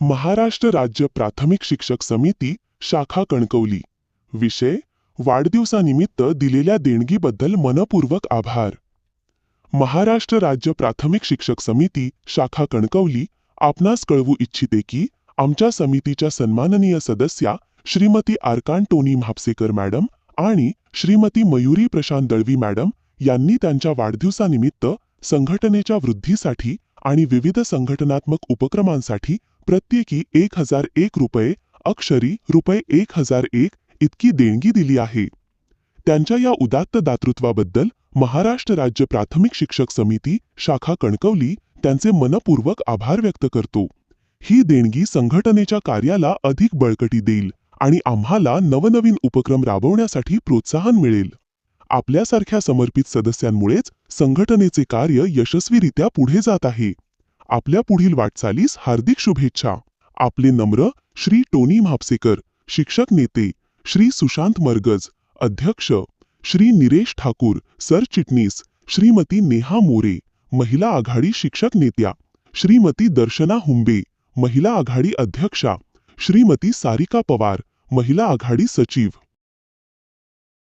महाराष्ट्र राज्य प्राथमिक शिक्षक समिती शाखा कणकवली. विषय वाढदिवसानिमित्त दिलेल्या देणगीबद्दल मनपूर्वक आभार. महाराष्ट्र राज्य प्राथमिक शिक्षक समिती शाखा कणकवली आपणास कळवू इच्छिते की आमच्या समितीच्या सन्माननीय सदस्या श्रीमती आरकान टोनी म्हापसेकर मॅडम आणि श्रीमती मयुरी प्रशांत दळवी मॅडम यांनी त्यांच्या वाढदिवसानिमित्त संघटनेच्या वृद्धीसाठी आणि विविध संघटनात्मक उपक्रमांसाठी प्रत्येकी एक हजार एक रुपये अक्षरी रुपये एक हजार एक इतकी देणगी दिली आहे. त्यांच्या या उदात्त दातृत्वाबद्दल महाराष्ट्र राज्य प्राथमिक शिक्षक समिती शाखा कणकवली त्यांचे मनपूर्वक आभार व्यक्त करतो. ही देणगी संघटनेच्या कार्याला अधिक बळकटी देईल आणि आम्हाला नवनवीन उपक्रम राबवण्यासाठी प्रोत्साहन मिळेल. आपल्यासारख्या समर्पित सदस्यांमुळेच संघटनेचे कार्य यशस्वीरित्या पुढे जात आहे. आपल्या पुढील वाटचालीस हार्दिक शुभेच्छा. आपले नम्र श्री टोनी म्हापसेकर शिक्षक नेते श्री सुशांत मरगज अध्यक्ष श्री निरेश ठाकूर सरचिटणीस श्रीमती नेहा मोरे महिला आघाडी शिक्षक नेत्या श्रीमती दर्शना हुंबे महिला आघाडी अध्यक्षा श्रीमती सारिका पवार महिला आघाडी सचिव.